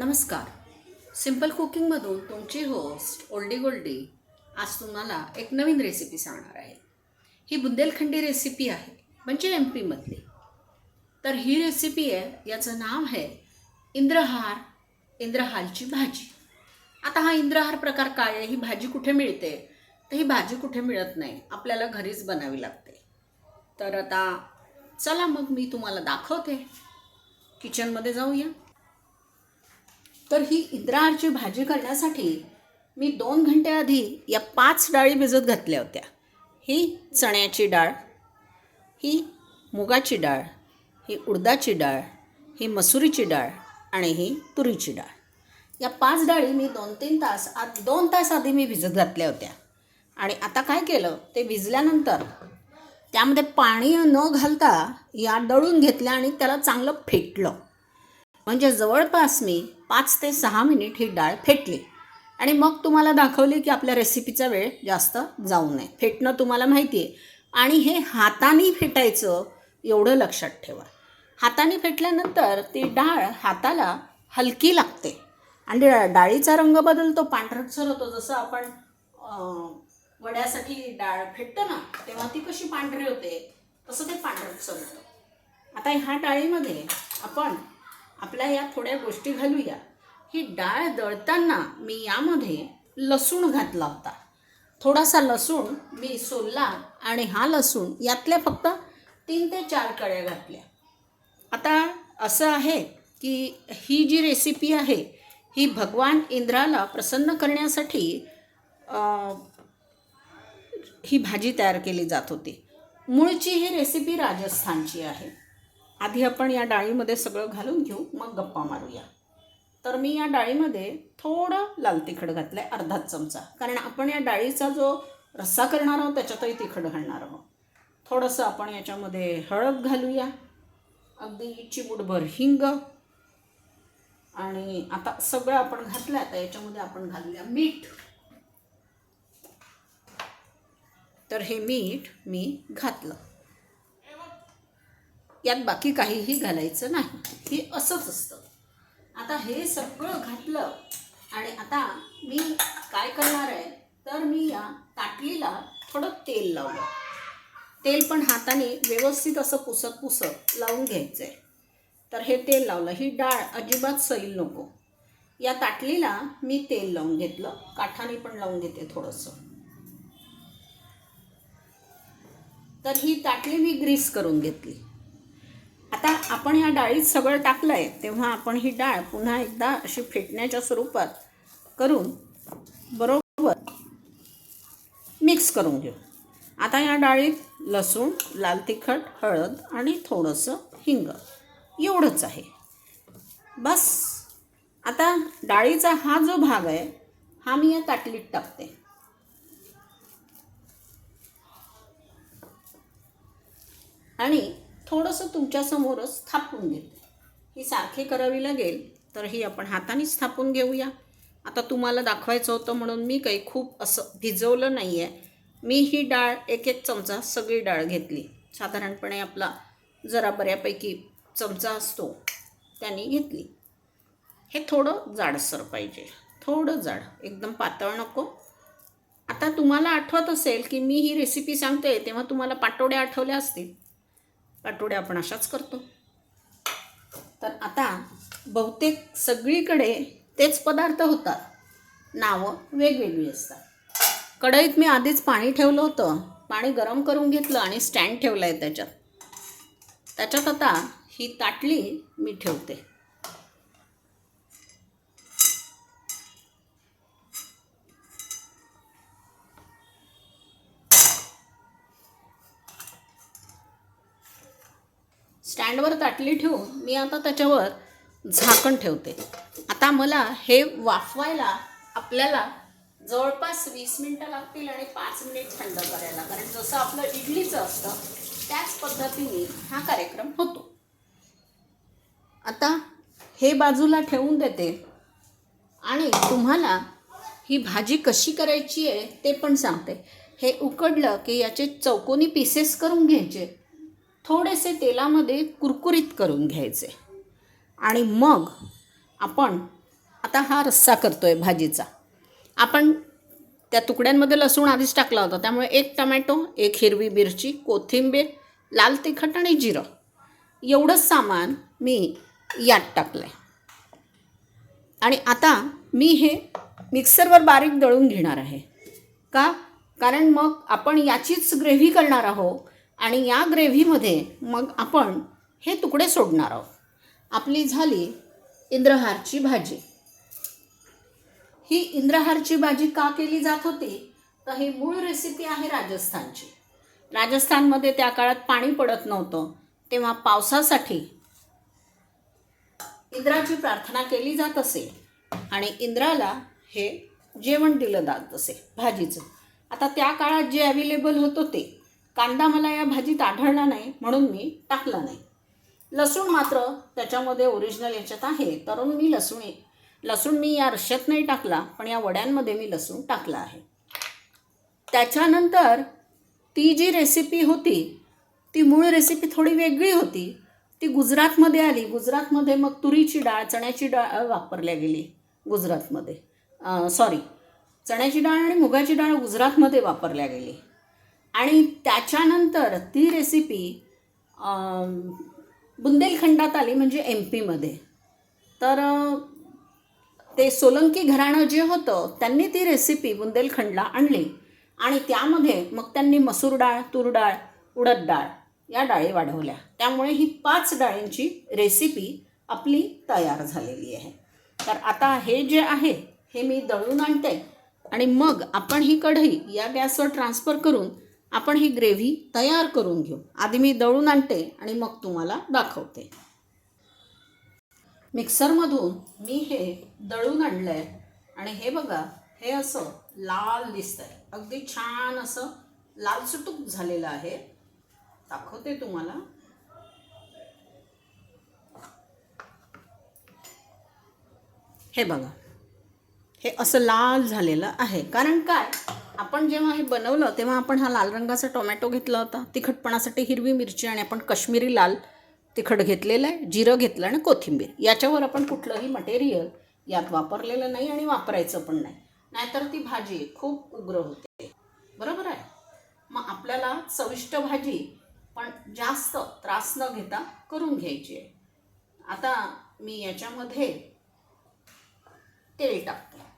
नमस्कार. सिंपल कुकिंगमधून तुमची होस्ट ओल्डी गोल्डी आज तुम्हाला एक नवीन रेसिपी सांगणार आहे. ही बुंदेलखंडी रेसिपी आहे म्हणजे एम पीमधली तर ही रेसिपी आहे याचं नाव आहे इंद्रहार इंद्रहालची भाजी. आता हा इंद्रहार प्रकार काय आहे? ही भाजी कुठे मिळते? तर ही भाजी कुठे मिळत नाही? आपल्याला घरीच बनावी लागते. तर आता चला मग मी तुम्हाला दाखवते. किचनमध्ये जाऊया. तर ही इंद्राहारची भाजी करण्यासाठी मी दोन घंटे आधी या पाच डाळी भिजत घातल्या होत्या. ही चण्याची डाळ ही मुगाची डाळ ही उडदाची डाळ ही मसुरीची डाळ आणि ही तुरीची डाळ. या पाच डाळी मी दोन तीन तास आत दोन तास आधी मी भिजत घातल्या होत्या. आणि आता काय केलं? ते भिजल्यानंतर त्यामध्ये पाणी न घालता या दळून घेतल्या आणि त्याला चांगलं फेटलं. म्हणजे जवळपास मी पाच ते सहा मिनिट ही डाळ फेटली. आणि मग तुम्हाला दाखवली की आपल्या रेसिपीचा वेळ जास्त जाऊ नये. फेटणं तुम्हाला माहिती आहे आणि हे हाताने फेटायचं एवढं लक्षात ठेवा. हाताने फेटल्यानंतर ती डाळ हाताला हलकी लागते. आणि डाळीचा रंग बदलतो पांढरटसर होतो जसं आपण वड्यासाठी डाळ फेटतो ना तेव्हा ती कशी पांढरी होते तसं ते पांढरटसर होतं आता ह्या डाळीमध्ये आपण आपल्या या थोड्या गोष्टी घालूया. ही डाळ दळताना मी यामध्ये लसूण घातला होता. थोडासा लसूण मी सोलला आणि हा लसूण यातल्या फक्त तीन ते चार कळ्या घातल्या. आता असं आहे की ही जी रेसिपी आहे ही भगवान इंद्राला प्रसन्न करण्यासाठी ही भाजी तयार केली जात होती. मूळची ही रेसिपी राजस्थानची आहे. आधी आपण या डाळीमध्ये सगळं घालून घेऊ मग गप्पा मारूया. तर मी या डाळीमध्ये थोडं लाल तिखट घातलं आहे अर्धा चमचा. कारण आपण या डाळीचा जो रस्सा करणार आहोत त्याच्यातही तिखट घालणार आहोत. थोडंसं आपण याच्यामध्ये हळद घालूया. अगदी चिमूटभर हिंग. आणि आता सगळं आपण घातलं आता याच्यामध्ये आपण घालूया मीठ. तर हे मीठ मी घातलं. यात बाकी काहीही घालायचं नाही. हे असंच असतं. आता हे सगळं घातलं आणि आता मी काय करणार आहे? तर मी या ताटलीला थोडं तेल लावलं. तेल पण हाताने व्यवस्थित असं पुसत पुसत लावून घ्यायचं आहे तर हे तेल लावलं. ही डाळ अजिबात सैल नको. या ताटलीला मी तेल लावून घेतलं. काठाने पण लावून घेते थोडंसं. तर ही ताटली मी ग्रीस करून घेतली. आता आपण ह्या डाळीत सगळं टाकलं आहे तेव्हा आपण ही डाळ पुन्हा एकदा अशी फेटण्याच्या स्वरूपात करून बरोबर मिक्स करून घेऊ. आता या डाळीत लसूण लाल तिखट हळद आणि थोडंसं हिंग. एवढंच आहे. बस. आता डाळीचा हा जो भाग आहे हा मी या ताटलीत टाकते. आणि थोडंसं तुमच्यासमोरच थापून घेते. ही सारखी करावी लागेल तर ही आपण हातानेच थापून घेऊया. आता तुम्हाला दाखवायचं होतं म्हणून मी काही खूप असं भिजवलं नाही आहे मी ही डाळ एक एक चमचा सगळी डाळ घेतली. साधारणपणे आपला जरा बऱ्यापैकी चमचा असतो त्याने घेतली. हे थोडं जाडसर पाहिजे. थोडं जाड. एकदम पातळ नको. आता तुम्हाला आठवत असेल की मी ही रेसिपी सांगते तेव्हा तुम्हाला पाटोड्या आठवल्या असतील. आठवड्या आपण अशाच करतो. तर आता बहुतेक सगळीकडे तेच पदार्थ होतात. नावं वेगवेगळी असतात. कढईत मी आधीच पाणी ठेवलं होतं. पाणी गरम करून घेतलं आणि स्टँड ठेवलं आहे त्याच्यात. त्याच्यात आता ही ताटली मी ठेवते. स्टँडवर ताटली ठेवून मी आता त्याच्यावर झाकण ठेवते. आता मला हे वाफवायला आपल्याला जवळपास वीस मिनटं लागतील आणि पाच मिनिट थंड करायला. कारण जसं आपलं इडलीचं असतं त्याच पद्धतीने हा कार्यक्रम होतो. आता हे बाजूला ठेवून देते. आणि तुम्हाला ही भाजी कशी करायची आहे ते पण सांगते. हे उकडलं की याचे चौकोनी पीसेस करून घ्यायचे. थोडेसे तेलामध्ये कुरकुरीत करून घ्यायचे. आणि मग आपण आता हा रस्सा करतो आहे भाजीचा. आपण त्या तुकड्यांमध्ये लसूण आधीच टाकला होता त्यामुळे एक टमॅटो एक हिरवी मिरची कोथिंबीर लाल तिखट आणि जिरं. एवढंच सामान मी यात टाकलं आहे आणि आता मी हे मिक्सरवर बारीक दळून घेणार आहे. का? कारण मग आपण याचीच ग्रेव्ही करणार आहोत आणि या ग्रेव्हीमध्ये मग आपण हे तुकडे सोडणार आहोत. आपली झाली इंद्रहारची भाजी. ही इंद्रहारची भाजी का केली जात होती? तर ही मूळ रेसिपी आहे राजस्थानची. राजस्थानमध्ये त्या काळात पाणी पडत नव्हतं. तेव्हा पावसासाठी इंद्राची प्रार्थना केली जात असे. आणि इंद्राला हे जेवण दिलं जात असे भाजीचं. आता त्या काळात जे अवेलेबल होतं ते कांदा मला या भाजीत आढळला नाही म्हणून मी टाकला नाही. लसूण मात्र त्याच्यामध्ये ओरिजिनल याच्यात आहे तरुण मी लसूण लसूण मी या रश्यात नाही टाकला पण या वड्यांमध्ये मी लसूण टाकला आहे. त्याच्यानंतर ती जी रेसिपी होती ती मूळ रेसिपी थोडी वेगळी होती. ती गुजरातमध्ये आली. गुजरातमध्ये मग तुरीची डाळ चण्याची डाळ वापरल्या गेली गुजरातमध्ये. सॉरी चण्याची डाळ आणि मुगाची डाळ गुजरातमध्ये वापरल्या गेली. आणि त्याच्यानंतर ती रेसिपी बुंदेलखंडात आली म्हणजे एम पीमध्ये तर ते सोलंकी घराणं जे होतं त्यांनी ती रेसिपी बुंदेलखंडला आणली. आणि त्यामध्ये मग त्यांनी मसूर डाळ तूर डाळ उडद डाळ या डाळी वाढवल्या. त्यामुळे ही पाच डाळींची रेसिपी आपली तयार झालेली आहे. तर आता हे जे आहे हे मी दळून आणते. आणि मग आपण ही कढई या गॅसवर ट्रान्सफर करून आपण ही ग्रेव्ही तयार करून घेऊ. आधी मी दळून आणते आणि मग तुम्हाला दाखवते. मिक्सरमधून मी हे दळून आणलं आहे आणि हे बघा हे असं लाल दिसतं आहे अगदी छान असं लालसुटूक झालेलं आहे. दाखवते तुम्हाला. हे बघा. हे असं लाल झालेलं आहे. कारण काय? आपण जेव्हा हे बनवलं तेव्हा आपण हा लाल रंगाचा टोमॅटो घेतला होता. तिखटपणासाठी हिरवी मिरची आणि आपण काश्मीरी लाल तिखट घेतलेलं आहे जिरं घेतलं आणि कोथिंबीर. याच्यावर आपण कुठलंही मटेरियल यात वापरलेलं नाही आणि वापरायचं पण नाही. नाहीतर ती भाजी खूप उग्र होते. बरोबर आहे? मग आपल्याला चविष्ट भाजी पण जास्त त्रास न घेता करून घ्यायची आहे. आता मी याच्यामध्ये तेल टाकते.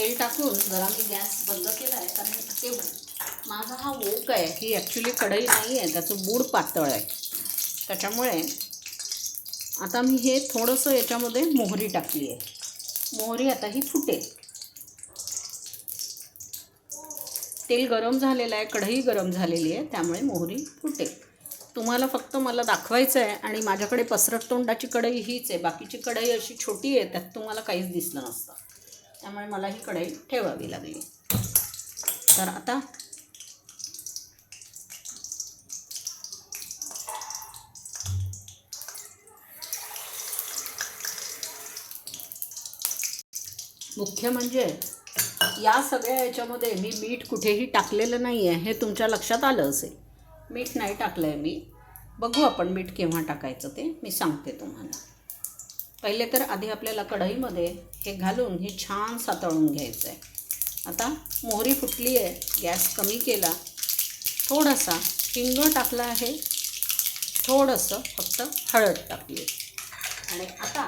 तेल टाकून जरा मी गॅस बंद केला आहे कारण ते माझा हा वोक आहे ही ॲक्च्युली कढई नाही आहे त्याचं बूड पातळ आहे. त्याच्यामुळे आता मी हे थोडंसं याच्यामध्ये मोहरी टाकली आहे. मोहरी आता ही फुटेल. तेल गरम झालेलं आहे कढई गरम झालेली आहे त्यामुळे मोहरी फुटेल. तुम्हाला फक्त मला दाखवायचं आहे आणि माझ्याकडे पसरट तोंडाची कढई हीच आहे बाकीची कढई अशी छोटी आहे त्यात तुम्हाला काहीच दिसलं नसतं. त्यामुळे मला ही कढई ठेवावी लागली. तर आता मुख्य म्हणजे या सगळ्या याच्यामध्ये मी मीठ कुठेही टाकलेलं नाही आहे हे तुमच्या लक्षात आलं असेल. मीठ नाही टाकलं आहे मी. बघू आपण मीठ केव्हा टाकायचं ते. मी सांगते तुम्हाला. पहिले तर आधी आपल्याला कढईमध्ये हे घालून हे छान सातळून घ्यायचं आहे आता मोहरी फुटली आहे गॅस कमी केला. थोडासा हिंग टाकला आहे. थोडंसं फक्त हळद टाकली आणि आता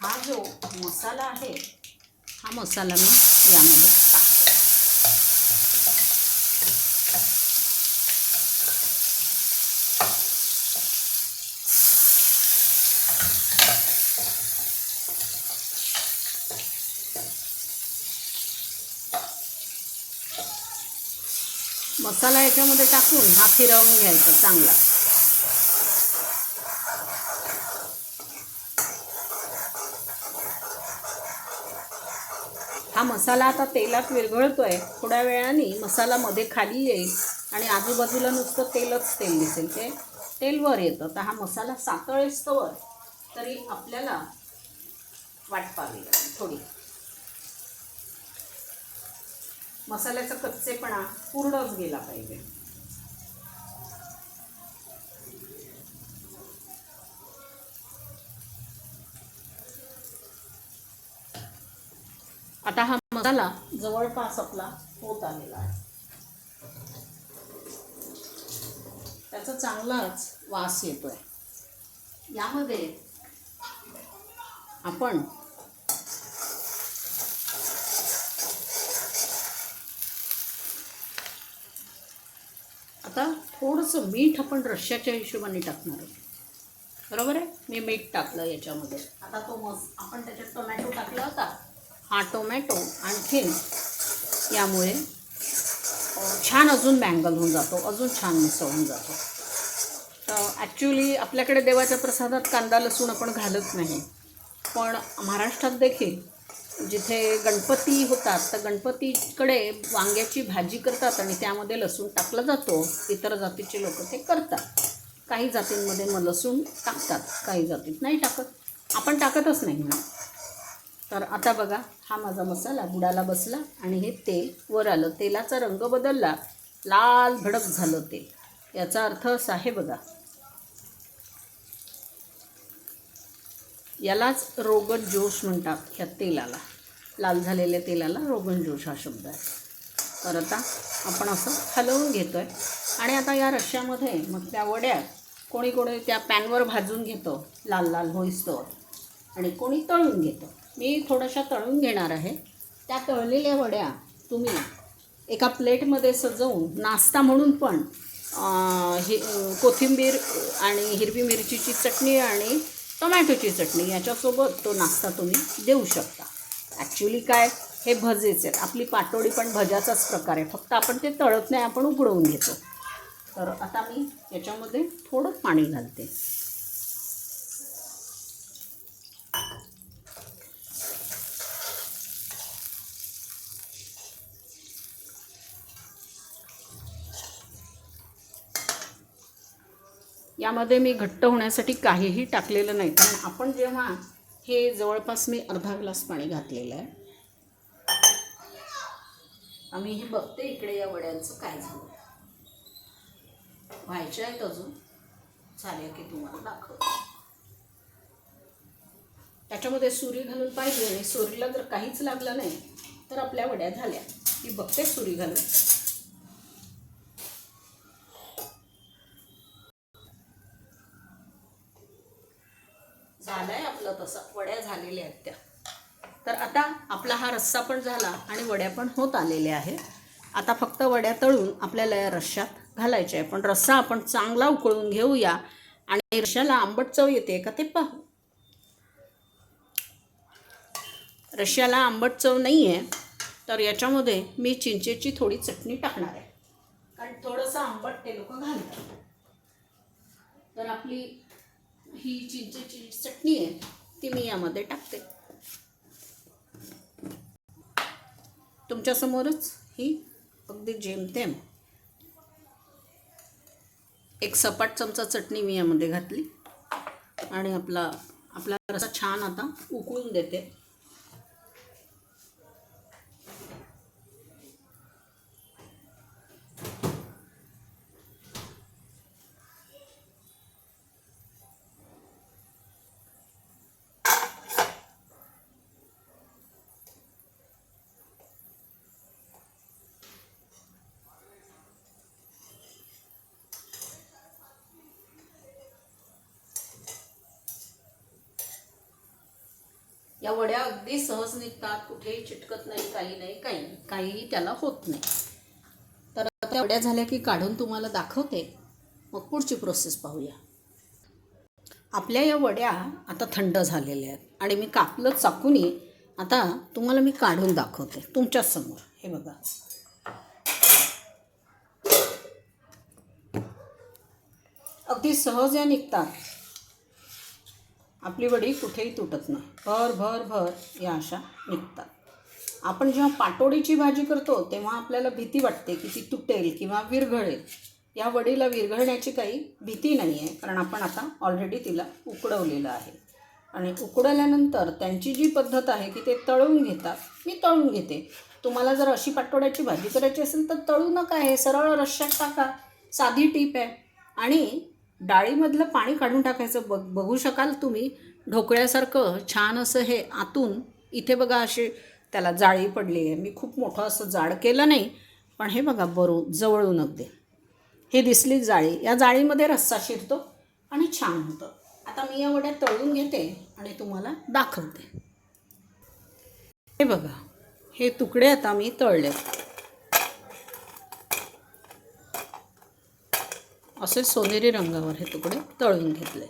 हा जो मसाला आहे हा मसाला मी यामध्ये टाकते. मसाला याच्यामध्ये टाकून हा फिरवून घ्यायचा चांगला. हा मसाला आता तेलात विरघळतोय. थोड्या वेळाने मसाला मध्ये खाली येईल आणि आजूबाजूला नुसतं तेलच तेल दिसेल ते तेल वर येतं. तर हा मसाला सातळेस्तवर तरी आपल्याला वाट पाहावी लागेल. थोडी. मसाल्याचा कच्चेपणा पूर्णच गेला पाहिजे. आता हा मसाला जवळपास आपला होत आलेला आहे. त्याचा चांगलाच वास येतोय. यामध्ये आपण आता थोडंसं मीठ आपण रश्श्याच्या हिशोबाने टाकणार आहे. बरोबर आहे? मी मीठ टाकलं याच्यामध्ये. आता तो मस आपण त्याच्यात टोमॅटो टाकला होता. हा टोमॅटो आणखीन यामुळे छान अजून मँगल होऊन जातो अजून छान मिसळून जातो. तर ॲक्च्युली आपल्याकडे देवाच्या प्रसादात कांदा लसूण आपण घालत नाही. पण महाराष्ट्रात देखील जिथे गणपती होतात तर गणपतीकडे वांग्याची भाजी करतात आणि त्यामध्ये लसूण टाकला जातो. इतर जातीचे लोक ते करतात. काही जातींमध्ये मग लसूण टाकतात काही जातीत नाही टाकत. आपण टाकतच नाही म्हणा तर आता बघा हा माझा मसाला बुडाला बसला आणि हे तेल वर आलं. तेलाचा रंग बदलला. लाल भडक झालं ते याचा अर्थ असा आहे बघा. यालाच रोगन जोश म्हणतात ह्या तेलाला. लाल झालेल्या तेलाला रोगन जोश हा शब्द आहे. तर आता आपण असं हलवून घेतो आहे आणि आता या रश्श्यामध्ये मग त्या वड्या कोणी कोणी त्या पॅनवर भाजून घेतो. लाल लाल होईस्तोवर. आणि कोणी तळून घेतो. मी थोड्याशा तळून घेणार आहे. त्या तळलेल्या वड्या तुम्ही एका प्लेटमध्ये सजवून नाश्ता म्हणून पण हे कोथिंबीर आणि हिरवी मिरचीची चटणी आणि टोमॅटोची चटणी याच्यासोबत तो नाश्ता तुम्ही देऊ शकता. ॲक्च्युली काय हे भजेच आहेत. आपली पाटोडी पण भज्याचाच प्रकार आहे. फक्त आपण ते तळत नाही आपण उकडवून घेतो. तर आता मी याच्यामध्ये थोडं पाणी घालते. यामध्ये मी घट्ट होण्यासाठी काहीही टाकलेलं नाही. कारण आपण जेव्हा हे जवळपास मी अर्धा ग्लास पाणी घातलेलं आहे आम्ही हे बघते इकडे या वड्यांचं काय झालं. व्हायचे आहेत अजून. चालेल की तुम्हाला दाखव त्याच्यामध्ये सुरी घालून पाहिजे आणि सुरीला जर काहीच लागलं नाही तर आपल्या वड्या झाल्या. मी बघते सुरी घालून झालाय आपलं तसं झालेल्या आहेत त्या. तर आता आपला हा रस्सा पण झाला आणि वड्या पण होत आलेल्या आहेत. आता फक्त वड्या तळून आपल्याला या रश्श्यात घालायच्या आहे पण रस्सा आपण चांगला उकळून घेऊया आणि रश्श्याला आंबट चव येते का ते पाहू. रश्श्याला आंबट चव नाही आहे तर याच्यामध्ये मी चिंचेची थोडी चटणी टाकणार आहे. कारण थोडंसं आंबट ते लोक घालतात. तर आपली ही चिंचेची चटणी आहे. ती मी यामध्ये टाकते. तुमच्यासमोरच ही अगदी जेमतेम एक सपाट चमचा चटणी मी यामध्ये घातली. आणि आपला आपला रसा छान आता उकळून देते. या वड्या अगदी सहज निघतात कुठेही चिटकत नाही काही नाही काही नाही काहीही त्याला होत नाही. तर आता वड्या झाल्या की काढून तुम्हाला दाखवते. मग पुढची प्रोसेस पाहूया. आपल्या या वड्या आता थंड झालेल्या आहेत आणि मी कापलं चाकूनी आता तुम्हाला मी काढून दाखवते तुमच्याच समोर. हे बघा. अगदी सहज या निघतात. आपली वडी कुठेही तुटत नाही. भर भर भर या अशा निघतात. आपण जेव्हा पाटोडीची भाजी करतो तेव्हा आपल्याला भीती वाटते की ती तुटेल किंवा विरघळेल. या वडीला विरघळण्याची काही भीती नाही आहे कारण आपण आता ऑलरेडी तिला उकडवलेलं आहे. आणि उकडवल्यानंतर त्यांची जी पद्धत आहे की ते तळून घेतात मी तळून घेते. तुम्हाला जर अशी पाटोड्याची भाजी करायची असेल तर तळू नका हे सरळ रश्श्यात टाका. साधी टीप आहे. आणि डाळीमधलं पाणी काढून टाकायचं. बघ बघू शकाल तुम्ही ढोकळ्यासारखं छान असं हे आतून इथे बघा अशी त्याला जाळी पडली आहे. मी खूप मोठं असं जाड केलं नाही पण हे बघा बरू जवळून अगदी. हे दिसली जाळी. या जाळीमध्ये रस्सा शिरतो आणि छान होतं. आता मी या वड्या तळून घेते आणि तुम्हाला दाखवते. हे बघा हे तुकडे आता मी तळले असे सोनेरी रंगावर हे तुकडे तळून घेतले.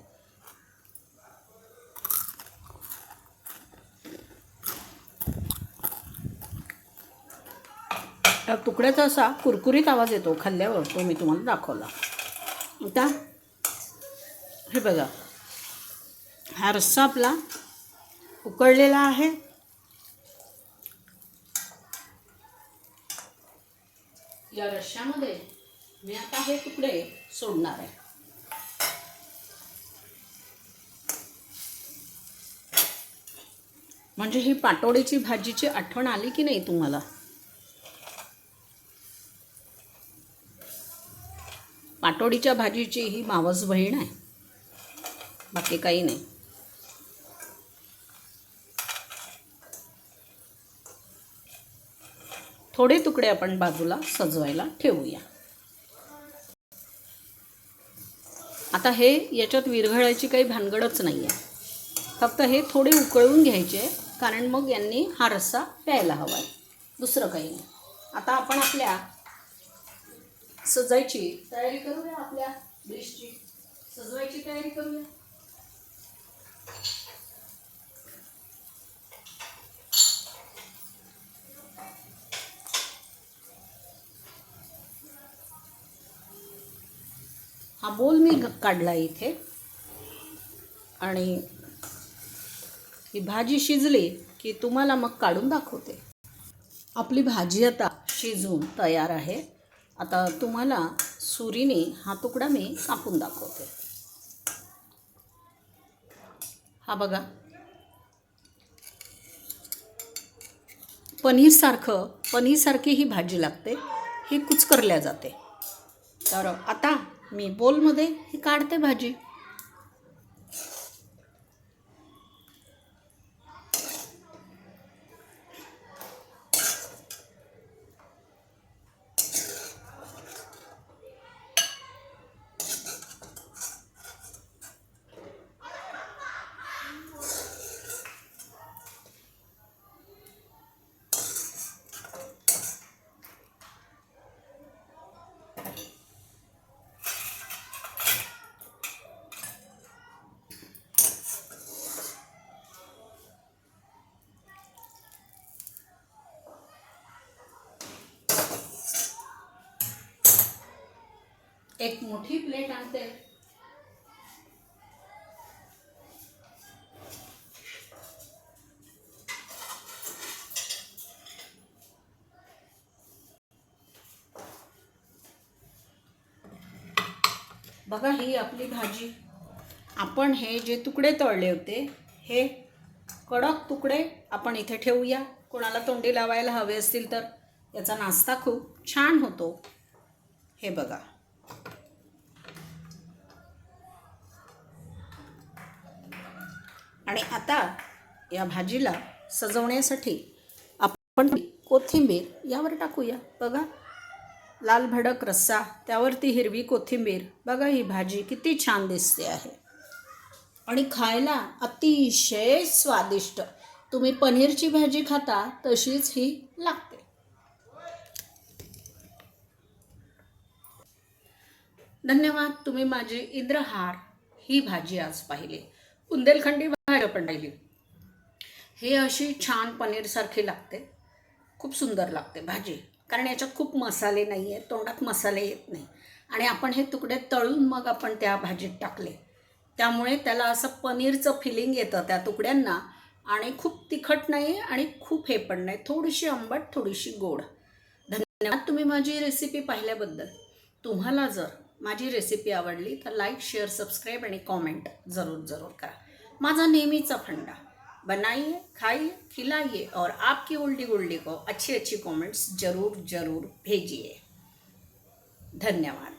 त्या तुकड्याचा असा कुरकुरीत आवाज येतो खाल्ल्यावर तो मी तुम्हाला दाखवला. आता हे बघा हा रस्सा आपला उकळलेला आहे. या रश्श्यामध्ये मी आता हे तुकडे सोडणार आहे. म्हणजे ही पाटोडीची भाजीची आठवण आली की नाही तुम्हाला? पाटोडीच्या भाजीची ही मावस बहीण आहे. बाकी काही नाही. थोडे तुकडे आपण बाजूला सजवायला ठेवूया. आता हे याच्यात विरघळायची काही भानगडच नाही आहे फक्त हे थोडे उकळून घ्यायचे कारण मग यांनी हा रस्सा प्यायला हवा आहे दुसरं काही नाही. आता आपण आपल्या सजायची तयारी करूया आपल्या डिशची सजवायची तयारी करूया? हा बोल मी काढला इथे. आणि ही भाजी शिजली की तुम्हाला मग काढून दाखवते. आपली भाजी आता शिजून तयार आहे. आता तुम्हाला सुरीने हा तुकडा मी कापून दाखवते. हा बघा. पनीरसारखं पनीरसारखी ही भाजी लागते. ही कुचकरल्या जाते. तर आता मी बोलमध्ये ही काढते भाजी. एक मोठी प्लेट आणते. बघा ही आपली भाजी. आपण हे जे तुकडे तळले होते हे कडक तुकडे आपण इथे ठेवूया. कोणाला तोंडी लावायला हवे असतील तर. याचा नाश्ता खूप छान होतो. हे बघा. आणि आता या भाजीला सजवण्यासाठी आपण कोथिंबीर यावर टाकूया. बघा लाल भडक रस्सा त्यावरती हिरवी कोथिंबीर. बघा ही भाजी किती छान दिसते आहे. आणि खायला अतिशय स्वादिष्ट. तुम्ही पनीरची भाजी खाता तशीच ही लागते. धन्यवाद तुम्ही माझी इंद्रहार. ही भाजी आज पाहिली. बुंदेलखंडी भाजी पण राहिली हे अशी छान पनीरसारखी लागते. खूप सुंदर लागते भाजी. कारण याच्यात खूप मसाले नाही आहेत तोंडात मसाले येत नाही. आणि आपण हे तुकडे तळून मग आपण त्या भाजीत टाकले. त्यामुळे त्याला असं पनीरचं फिलिंग येतं त्या तुकड्यांना. आणि खूप तिखट नाही आणि खूप हे पण नाही. थोडीशी आंबट थोडीशी गोड. धन्यवाद तुम्ही माझी रेसिपी पाहिल्याबद्दल. तुम्हाला जर माझी रेसिपी आवडली तर लाईक शेअर सबस्क्राईब आणि कॉमेंट जरूर जरूर करा. माझा नेहमीचा फंडा बनाइए खाइए खिलाइए और आपकी उल्टी गुल्डी को अच्छी अच्छी कमेंट्स जरूर जरूर भेजिए. धन्यवाद.